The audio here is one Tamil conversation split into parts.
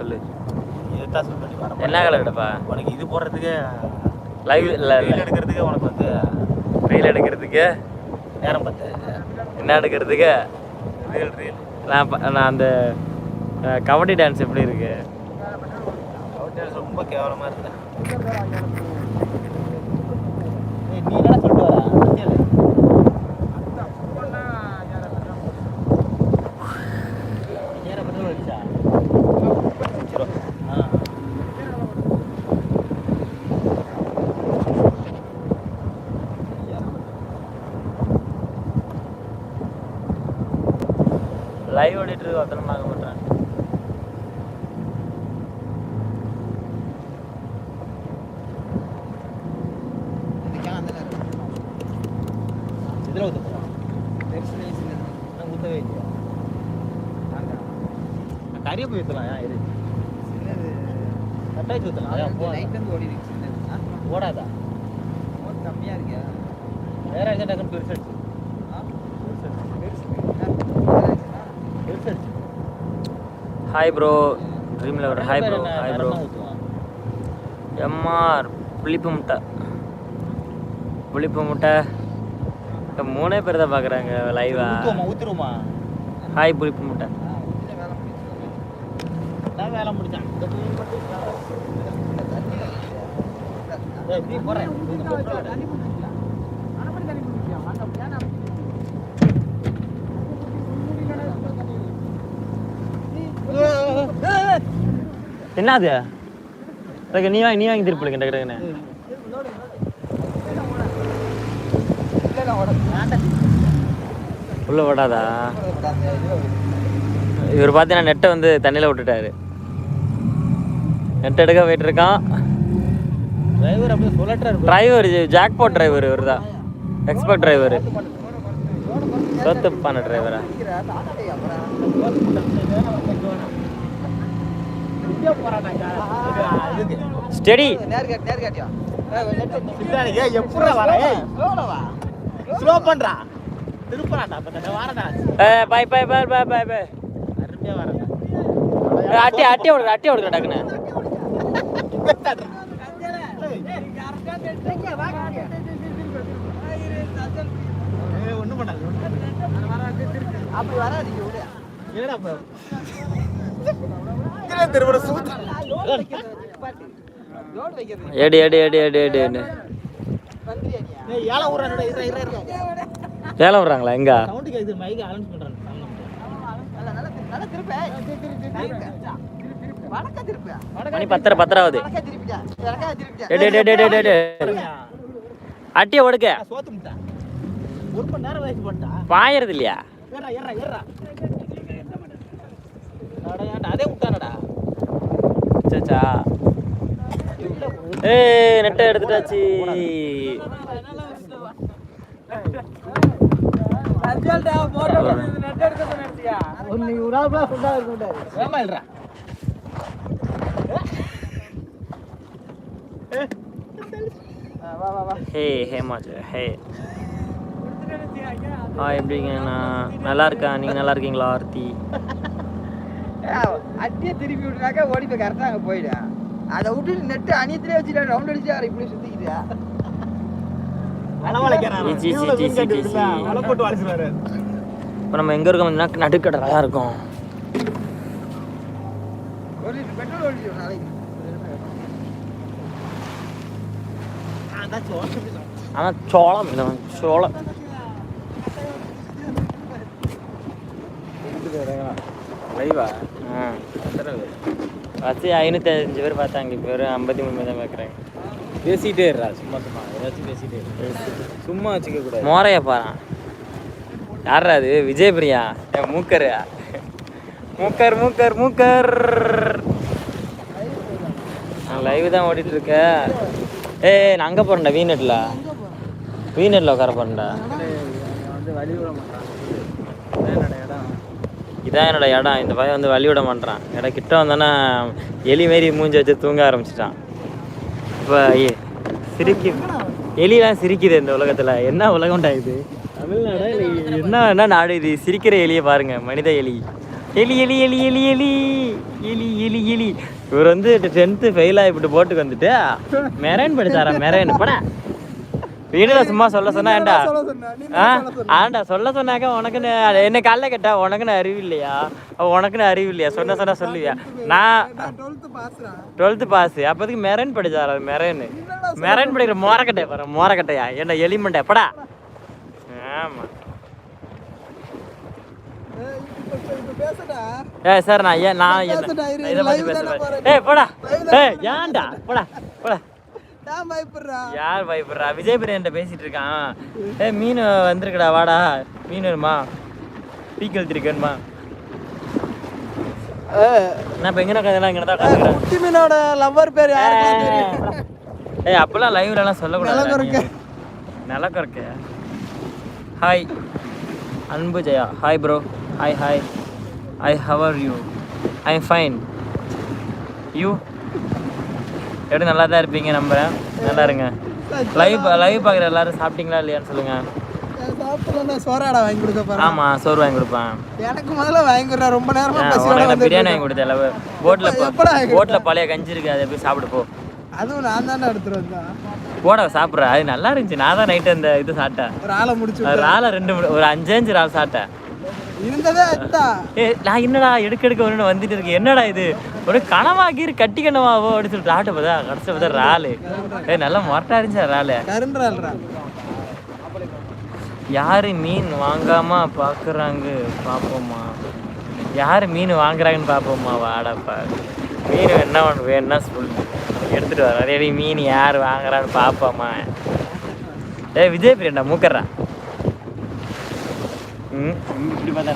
சொல்லு. இதுதான் சொல்லி என்ன கலர் எடுப்பா உனக்கு இது போடுறதுக்கு லைவ் இல்லை ரீல் எடுக்கிறதுக்கு உனக்கு வந்து ரீல் எடுக்கிறதுக்கு? நேரம் பத்து என்ன எடுக்கிறதுக்கு? ரீல் ரீல் நான் நான் அந்த கபடி டான்ஸ் எப்படி இருக்கு? ஹோட்டல்ஸ் ரொம்ப கேவலமா இருக்கு ஏய், நீ என்ன சொல்லிட்டு வர சத்தியம் இல்லை. ஐயாயிரம் petrol அடிச்சா? அஞ்சு ரூபா. ஆ. லைவ் ஓடிட்டு இருக்கு ஒருத்தனை பார்க்க மாட்டேன் இதுல போறோம். நான் ஊத்தவே இல்லையா? கறியை போய் ஊத்தலாம், ஏன் இரு. கட்டாயச்சு ஊத்தலாம், ஏன் போகாதா? ஓடாதா? வேற எதுவும் டக்குன்னு பெருசடிச்சு. Hi bro dream lever hi bro hi bro? MR புளிப்பு முட்டை. புளிப்பு முட்டை. மூணே பேர் தான் பார்க்குறாங்க லைவா? ஹாய் புளிப்பு முட்டை. நான் வேலை முடிச்சேன். இந்த புயல் மட்டும் ஏய், நீ போறேன். இந்த petrol எடு. என்னது? டக்கு, நீ வாங்கி நீ வாங்கி திருப்பிடுங்க டக்கு டக்குன்னு. உள்ள விடாதா இவர் பார்த்தீங்கன்னா நெட்டை வந்து தண்ணியில் விட்டுட்டாரு. நெட் எடுக்க போயிட்டு இருக்கான் டிரைவர் அப்படியே இருக்கு. டிரைவர் ஜாக்பாட் டிரைவர் இவர் தான் எக்ஸ்பர்ட் டிரைவர் சொத்துப்பான டிரைவரா ஸ்டெடி. ஸ்லோ பண்றா. திருப்பறான்டா அப்ப வாரடா. பாய் பாய் பாய் பாய் பாய் பாய். அருமையா வரேன் அட்டி அட்டி விடுற அட்டி விடுற டக்குன்னு. ஒண்ணும் பண்ணாது என்னடா இதுல திரும்ப சூத்து. ஏடி ஏடி ஏடி ஏடி ஏடி ஏலம் விட்றாங்களா எங்க. மணி பத்தரை பத்தராவது அட்டியை ஒடுக்க. நான் பாயறது இல்லையா? சச்சா ஏய் நெட்டை எடுத்துட்டாச்சு. வேமா ஹே ஹேமாச்சு ஹே. ஆ எப்படிங்கண்ணா நல்லா இருக்கா நீங்கள் நல்லா இருக்கீங்களா ஆர்த்தி? அட்டியை திருப்பி விட்டுனாக்கா ஓடி போய் கரெக்டாக அங்கே போயிடும். அதை விட்டுட்டு நெட்டு அணியத்திலே வச்சுட்டு ரவுண்ட் அடிச்சு அவரை இப்படி சுற்றிக்கிட்டு இப்போ நம்ம எங்கே இருக்கோம் நடுக்கடலாக இருக்கோம். ஒரு லிட்டர் பெட்ரோல் ஓடிச்சு ஒரு நாளைக்கு ஆனால் சோளம் இல்லை சோளம் லைவா ஆ ஃபஸ்ட்டு ஐநூற்றி அஞ்சு பேர் பார்த்தாங்க. இப்போ வெறும் ஐம்பத்தி மூணு பேர் தான் பார்க்குறாங்க. பேசிட்டே இருடா சும்மா சும்மா ஏதாச்சும் பேசிட்டே இரு. சும்மா வச்சுக்க கூடாது மோரைய பாறான் யாரா அது? விஜய் பிரியா என் மூக்கர் மூக்கர் மூக்கர். மூக்கர் நான் லைவ் தான் ஓடிட்டு இருக்க ஏய் நான் அங்கே போகிறேன்டா வீநெட்டில் வீநெட்டில் உட்கார போகிறேன்டா வந்து வழி விட மாட்டான். இதான் என்னோட இடம். இந்த பையன் வந்து வழி விட மாட்டான் இடம் கிட்ட வந்தோன்னா எலி மாரி மூஞ்சி வச்சு தூங்க ஆரம்பிச்சிட்டான். இப்போ சிரிக்கு எலியெலாம் சிரிக்குது இந்த உலகத்தில். என்ன உலகம்டா இது? தமிழ்நாடா என்ன என்ன நாடு இது? சிரிக்கிற எலியை பாருங்க மனித எலி. எலி எலி எலி எலி எலி. எலி எலி எலி. இவர் வந்து டென்த்து ஃபெயில் ஆகிவிட்டு போட்டுக்கு வந்துட்டு மெரேன் படித்தாரா மெரேன். போனேன் வீணில் சும்மா சொல்ல சொன்னா ஏன்டா ஆ? ஆண்டா சொல்ல சொன்னாக்க உனக்குன்னு என்ன காலைல கேட்டா உனக்குன்னு அறிவு இல்லையா? உனக்குன்னு அறிவு இல்லையா? சொன்ன சொன்னா சொல்லுவியா? நான் டுவெல்த்து டுவெல்த்து பாஸ் அப்போதைக்கு மெரேன் படிச்சாரா? மெரேன் மெரேன் படிக்கிற மோரக்கட்டை பாரு மோரக்கட்டையா? என்ன எலிமெண்டா? படா. ஆமா. ஏய் சார் நான் ஏன் நான் என்ன இதை பத்தி பேசுறேன். ஏய் போடா. ஏய் ஏன்டா? போடா போடா. நான் பயப்படுறா. யார் பயப்படுறா? விஜய் பிரியன்ட்ட பேசிட்டு இருக்கான். ஏய் மீன் வந்திருக்குடா வாடா. மீன் வேணுமா பீக்கல் திருக்கணுமா நான் இப்போ எங்கே கதையெல்லாம் இங்கே தான் கற்றுக்கிறேன் குட்டி மீனோட லவ்வர் பேர் ஏய். அப்பெல்லாம் லைவ்லலாம் சொல்லக்கூடாது நிலக்கொறுக்க. நிலக்கொறுக்க hi Anbu Jaya. Hi bro hi hi I how are you I fine you எப்படி நல்லா தான் இருப்பீங்க நம்புறேன். நல்லா இருங்க. லைவ் லைவ் பார்க்குற எல்லாரும் சாப்பிட்டீங்களா இல்லையான்னு சொல்லுங்க. சோறாடா வாங்கி கொடுக்க போறேன் சோறு வாங்கி கொடுப்பேன். எனக்கு முதல்ல வாங்கி கொடுறா ரொம்ப நேரமா பசியோட பிரியாணி. வாங்கி கொடுத்தேன் எப்படா வாங்கி போட்டில் பழைய கஞ்சி இருக்கு அதை போய் சாப்பிடு போ. அதுவும் நான் தானே எடுத்துட்டு வந்தேன். போட சாப்பிட்ற. அது நல்லா இருந்துச்சு. நான் தான் நைட்டு அந்த இது சாப்பிட்டேன். ஒரு ஆளை முடிச்சு ஒரு ஆளை ரெண்டு மணி- ஒரு அஞ்சு அஞ்சு ஆள் சாப்பிட்டேன். நான் என்னடா எடுக்க எடுக்க ஒன்று வந்துட்டு இருக்கு என்னடா இது? ஒரு கனவா கீர் கட்டி கனவாவோ அப்படின்னு சொல்லிட்டு ஆட்ட பார்த்தா கடைசி பார்த்தா ராலு ஏ நல்லா மொரட்டா இருந்துச்சா ராலு யாரு மீன் வாங்காம பார்க்குறாங்க பார்ப்போமா யார் மீன் வாங்குறாங்கன்னு பார்ப்போமா வாடப்பா மீன் என்ன ஒன்று வேணும்னா சொல்லு. எடுத்துட்டு வர. அதே மீன் யார் வாங்குறான்னு பார்ப்போமா ஏ விஜய் பிரியண்டா மூக்கறா. ம் ம், இப்படி பார்த்தா.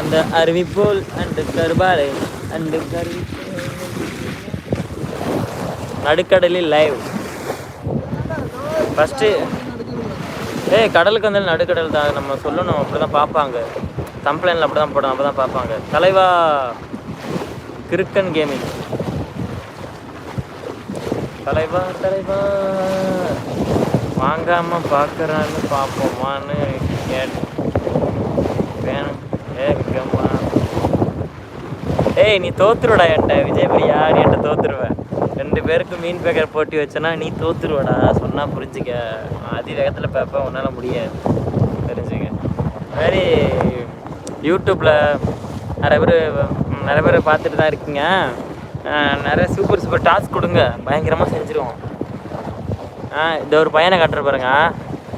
அந்த அருவி போல் அண்டு கருபாலை அண்டு கருவி நடுக்கடலில் லைவ். ஃபஸ்ட்டு ஏய் கடலுக்கு வந்தாலும் நடுக்கடல் தான். நம்ம சொல்லணும். அப்படி தான் பார்ப்பாங்க கம்ப்ளைண்டில் அப்படி தான் போடணும். அப்போ தான் பார்ப்பாங்க. தலைவா கிறுக்கன் கேமிங் தலைவா தலைவா. வாங்காம பார்க்குறான்னு பார்ப்போமான்னு கேட்டேன் வேணும். ஏ ஏய் நீ தோத்துருடா என்கிட்ட. விஜய் பிரியா நீ என்கிட்ட தோத்துருவேன் ரெண்டு பேருக்கு மீன் பேக்கர் போட்டி வச்சனா நீ தோத்துருவடா. சொன்னால் புரிஞ்சுக்க. அதி வேகத்தில் பார்ப்பேன் உன்னால் முடியாது. தெரிஞ்சுக்க. மாதிரி யூடியூப்பில் நிறைய பேர் நிறைய பேர் பார்த்துட்டு தான் இருக்கீங்க நிறைய சூப்பர் சூப்பர் டாஸ்க் கொடுங்க. பயங்கரமாக செஞ்சுருவோம். இந்த ஒரு பையனை கட்டுற பாருங்க.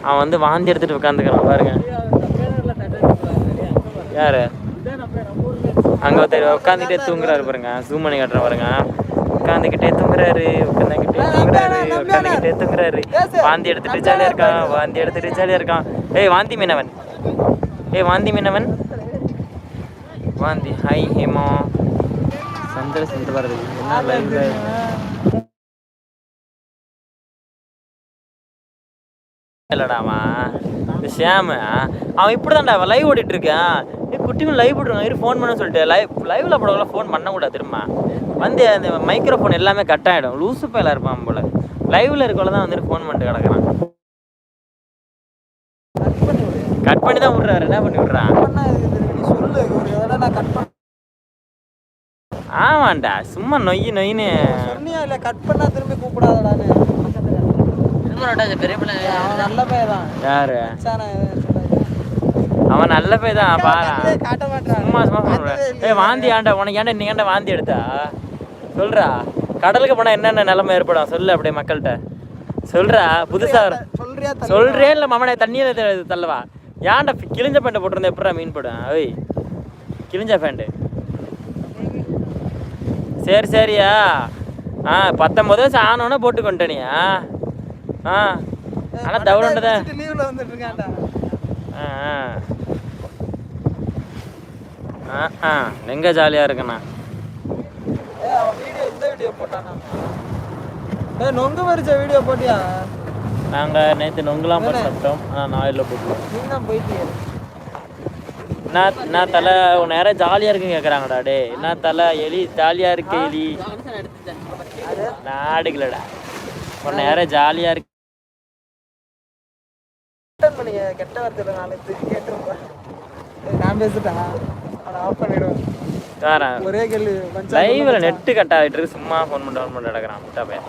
அவன் வந்து வாந்தி எடுத்துட்டு உட்காந்துக்கிறான் பாருங்க. யாரு? அங்கே ஒருத்தர் உட்காந்துக்கிட்டே தூங்குறாரு பாருங்க. ஜூம் பண்ணி கட்டுற பாருங்க. உட்காந்துக்கிட்டே தூங்குறாரு உட்காந்துக்கிட்டே தூங்குறாரு உட்காந்துக்கிட்டே தூங்குறாரு. வாந்தி எடுத்துட்டு ஜாலியாக இருக்கான் வாந்தி எடுத்துட்டு ஜாலியாக இருக்கான். ஏய் வாந்தி மீனவன். ஏய் வாந்தி மீனவன். வாந்தி. ஹாய் ஹேமா. சந்திர சந்திர பாரதி. என்ன இல்லடா அவன் இந்த ஷியாமு அவன் இப்படி தான்டா லைவ் ஓடிட்டு இருக்கான் ஏ குட்டிங்க லைவ் போட்டுருக்கான். இரு ஃபோன் பண்ண சொல்லிட்டு. லைவ் லைவ்ல போடலாம் ஃபோன் பண்ணக்கூடாது திரும்ப வந்து அந்த மைக்ரோஃபோன் எல்லாமே கட் ஆகிடும் லூசு பையலாக இருப்பான் போல. லைவ்ல இருக்கவள தான் வந்துட்டு ஃபோன் பண்ணிட்டு கிடக்குறான். கட் பண்ணி தான் விட்றாரு. என்ன பண்ணி விட்றான்? ஆமாண்டா. சும்மா நொய்யு நொய்னு சொன்னியா இல்ல கட் பண்ணா திரும்பி கூப்பிடாதடான்னு. அவன் நல்ல பையன் தான். யாரு? அவன் நல்ல பையன் தான். பாரா. சும்மா சும்மா பண்ணுறேன் ஏய் வாந்தி ஆண்டா உனக்கு ஏன்டா நீ ஏன்டா வாந்தி எடுத்தா? சொல்றா. கடலுக்கு போனால் என்னென்ன நிலைமை ஏற்படும்? சொல்லு அப்படியே மக்கள்கிட்ட. சொல்றா புதுசா. சொல்றேன் இல்லை மாமனே தண்ணியில் தள்ளவா? ஏன்டா கிழிஞ்ச பேண்ட்டை போட்டிருந்தா? எப்படா மீன் போடும் ஓய் கிழிஞ்ச பேண்ட்டு சரி சரியா? ஆ பத்தொம்பது வயசு ஆனோன்னே போட்டு கொண்டனியா ஆ. ஆனால் தவறுண்டு தான் வச்சுட்டு லீவ்ல வந்துட்டு இருக்கான்டா. ஆ ஆ. ஆ எங்கே ஜாலியாக இருக்குண்ணா. நொங்கு மரிச்ச வீடியோ போட்டியா? நாங்கள் நேற்று நொங்குலாம் போட்டு சாப்பிட்டோம் ஆ நாயில் போட்டுருவோம் நீ தான் போயிட்டியே. நான் நான் தலை உன் நேரம் ஜாலியாக இருக்குன்னு கேட்குறாங்கடா டே என்ன தலை எலி ஜாலியாக இருக்கு எலி. நான் ஆடுக்கலடா. உன் நேரம் ஜாலியாக இருக்கு பண்ணிங்க கெட்ட வார்த்தை நாலு கேட்டுருப்பேன் நான் பேசிட்டேன்? அவனை ஆஃப் பண்ணிடுவேன். ஒரே கேள்வி லைவ்ல நெட்டு கட் ஆகிட்டு இருக்கு சும்மா ஃபோன் பண்ணி ஃபோன் பண்ணி நடக்கிறான் முட்டா பையன்.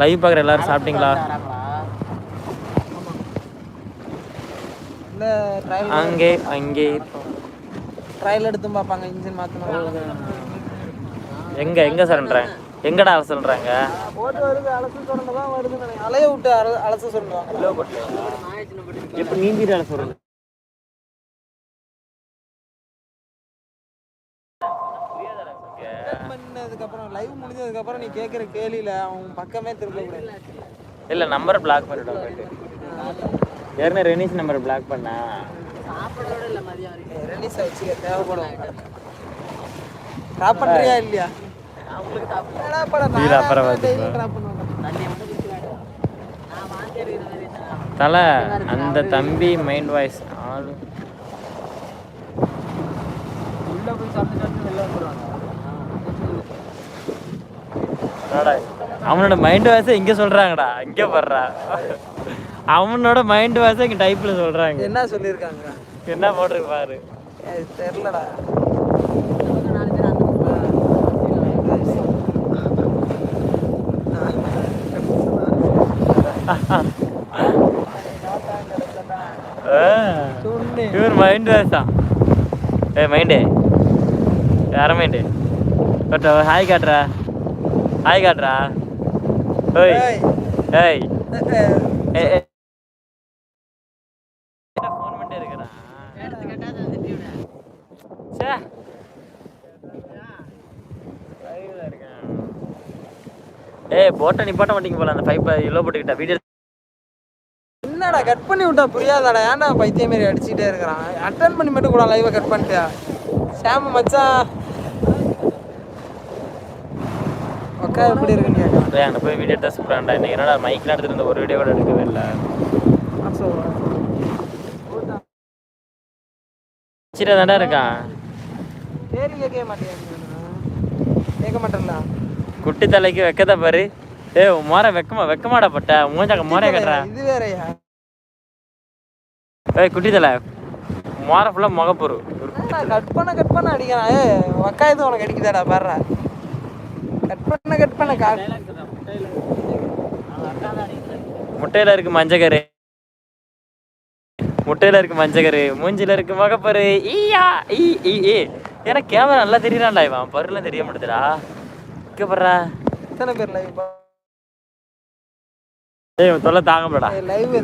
லைவ் பார்க்குற எல்லாரும் சாப்பிட்டீங்களா? ட்ரையல் அங்கே அங்கே. ட்ரையல் எடுத்தும் பார்ப்பாங்க இன்ஜின் மாற்றணும் எங்க எங்க சொல்றேன் எங்கடா சொல்றாங்க? போட்டு வருது அலசு சொன்னது தான் வருது நினைக்கிறேன் அலைய விட்டு அல அலச சொல்லுவாங்க எப்படி நீந்திட்டு சொல்றது பண்ணதுக்கப்புறம் லைவ் முடிஞ்சதுக்கப்புறம் நீ கேட்குற கேள்வியில அவன் பக்கமே திரும்ப இல்ல நம்பர் பிளாக் பண்ணிட்டோம் ஏற்கனவே ரெனிஸ் நம்பர் பிளாக் பண்ணா ரெனிஸை வச்சுக்க தேவைப்படும். ட்ராப் பண்ணுறியா இல்லையா? தலை அந்த தம்பி மைண்ட் வாய்ஸ் ஆளு. அவனோட மைண்ட் வாய்ஸை இங்க சொல்றாங்கடா இங்க படுறா அவனோட மைண்ட் வாய்ஸை இங்க டைப்ல சொல்றாங்க. என்ன சொல்லியிருக்காங்க என்ன போட்டிருக்கு பாரு இவர் மைண்ட் வாய்ஸ் தான் ஏ மைண்டு வேற மைண்டு கட்ட ஹாய் காட்டுறா ஹாய் காட்டுறா ஓய் ஏய், ஏய். ஃபோன் பண்ணிட்டே. லைவ்ல இருக்கேன். ஏய் போட்ட நிப்பாட்ட மாட்டீங்க போல அந்த ஃபைவ் எல்லோ போட்டுக்கிட்ட வீடியோ என்னடா கட் பண்ணி விட்டா புரியாதாடா? ஏன்டா பைத்தியம் மாரி அடிச்சுட்டே இருக்கிறான்? அட்டன் பண்ணி மட்டும் கூட லைவை கட் பண்ணிட்டியா? சாம மச்சான். அக்கா எப்படி இருக்குன்னு டேய் அங்கே போய் வீடியோ எடுத்தா சூப்பராண்டா இன்னைக்கு என்னடா எடுத்துட்டு இருந்த ஒரு வீடியோ கூட எடுக்கவே இல்லை. சரி தாண்டா இருக்கான். கேட்க மாட்டேன் கேட்க மாட்டேன்ல குட்டி தலைக்கு வெக்கத பாரு. உன் மோர வெக்கமா வெக்கமாடா பட்ட. மூஞ்சாக்க மோரைய கட்டுறா. இது வேறயா? ஏய் குட்டி தலை மோர ஃபுல்லாக முகப்பொரு கட் பண்ண கட் பண்ண அடிக்கிறான். ஏ வக்காயத்து உனக்கு அடிக்குதாடா பாடுறா. கட் பண்ண கட் பண்ண கா முட்டையில இருக்கு மஞ்சக்கரு. முட்டையில இருக்கு மஞ்சக்கரு. மூஞ்சில இருக்கு முகப்பரு. ஈயா ஈ ஈ ஏ. ஏன்னா கேமரா நல்லா தெரியறான்டா இவன். பருலாம் தெரிய மாட்டேதுடா. இங்க படுறா? எத்தனை பேர் லைவ் ஏய் தொல்லை தாங்க லைவ்